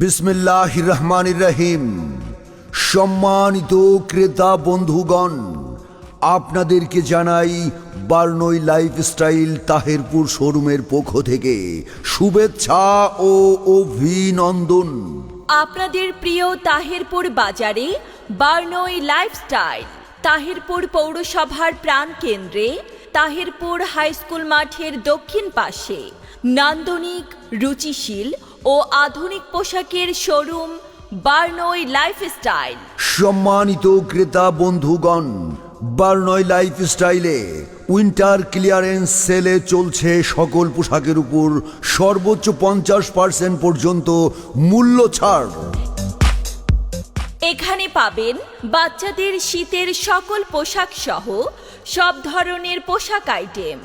বিসমিল্লাহ রহমান রহিম সম্মানিত ক্রেতা বন্ধুগণ, আপনাদেরকে জানাই বার্নই লাইফস্টাইল তাহেরপুর শোরুমের পক্ষ থেকে শুভেচ্ছা ও অভিনন্দন। আপনাদের প্রিয় তাহিরপুর বাজারে বার্নই লাইফস্টাইল, তাহিরপুর পৌরসভার প্রাণকেন্দ্রে তাহিরপুর হাই স্কুল মাঠের দক্ষিণ পাশে নান্দনিক রুচিশীল ও আধুনিক পোশাকের শোরুম বার্নই লাইফস্টাইল। সম্মানিত ক্রেতা বন্ধুগণ বার্নয় লাইফস্টাইলে উইন্টার ক্লিয়ারেন্স সেলে চলছে সকল পোশাকের উপর সর্বোচ্চ পঞ্চাশ পার্সেন্ট পর্যন্ত মূল্য ছাড়। পাবেন বাচ্চাদের শীতের সকল পোশাক সহ সব ধরনের পোশাক আইটেম।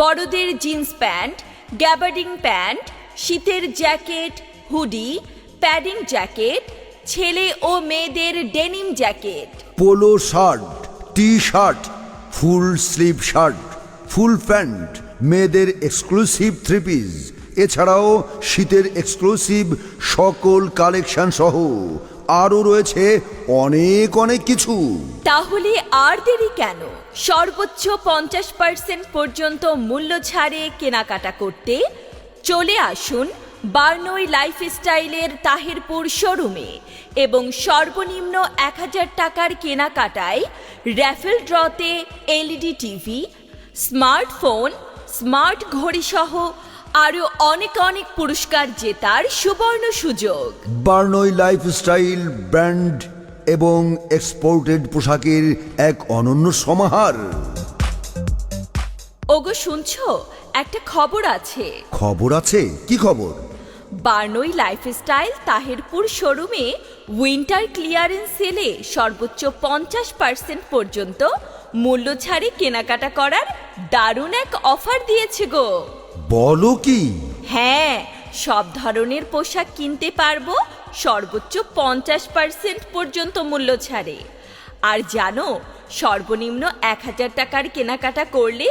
বড়দের জিন্স প্যান্ট, গ্যাবার্ডিং প্যান্ট, শীতের জ্যাকেট, হুডি, প্যাডিং জ্যাকেট, ছেলে ও মেয়েদের denim jacket. Polo shirt T shirt full sleeve shirt, full pant, মেয়েদের এক্সক্লুসিভ থ্রি পিস এছাড়াও শীতের এক্সক্লুসিভ সকল কালেকশন সহ আরও রয়েছে অনেক অনেক কিছু। তাহলে আর দেরি কেন? সর্বোচ্চ পঞ্চাশ পার্সেন্ট পর্যন্ত মূল্য ছাড়ে কেনাকাটা করতে? চলে আসুন বার্নই লাইফস্টাইলের তাহিরপুর শোরুমে এবং সর্বনিম্ন এক হাজার টাকার কেনাকাটায় র্যাফেল ড্রতে এলইডি টিভি, স্মার্টফোন, স্মার্ট ঘড়ি সহ আরও অনেক অনেক পুরস্কার জেতার সুবর্ণ সুযোগ। বার্নই লাইফস্টাইল ব্র্যান্ড এবং এক্সপোর্টেড পোশাকের এক অনন্য সমাহার। ওগো শুনছো? একটা খবর আছে। খবর আছে? কি খবর? বার্নই লাইফস্টাইল তাহেরপুর শোরুমে উইন্টার ক্লিয়ারেন্স সেলে সর্বোচ্চ পঞ্চাশ পার্সেন্ট পর্যন্ত মূল্য ছাড়ে কেনাকাটা করার দারুণ এক অফার দিয়েছে গো। বলো কি? হ্যাঁ সব ধরনের পোশাক কিনতে পারব, সর্বোচ্চ পঞ্চাশ পার্সেন্ট পর্যন্ত মূল্য ছাড়ে। আর জানো, সর্বনিম্ন এক হাজার টাকার কেনাকাটা করলে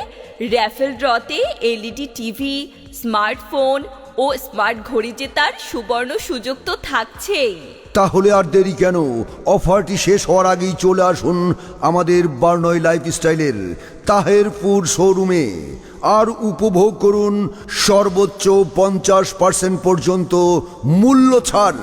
র্যাফেল ড্রতে এলইডি টিভি, স্মার্টফোন ও স্মার্ট ঘড়ি জেতার সুবর্ণ সুযোগ তো থাকছেই। তাহলে আর দেরি কেন? অফারটি শেষ হওয়ার আগেই চলে আসুন আমাদের বার্নয় লাইফস্টাইলের তাহেরপুর শোরুমে। আর উপভোগ করুন সর্বোচ্চ পঞ্চাশ পার্সেন্ট পর্যন্ত মূল্য ছাড়।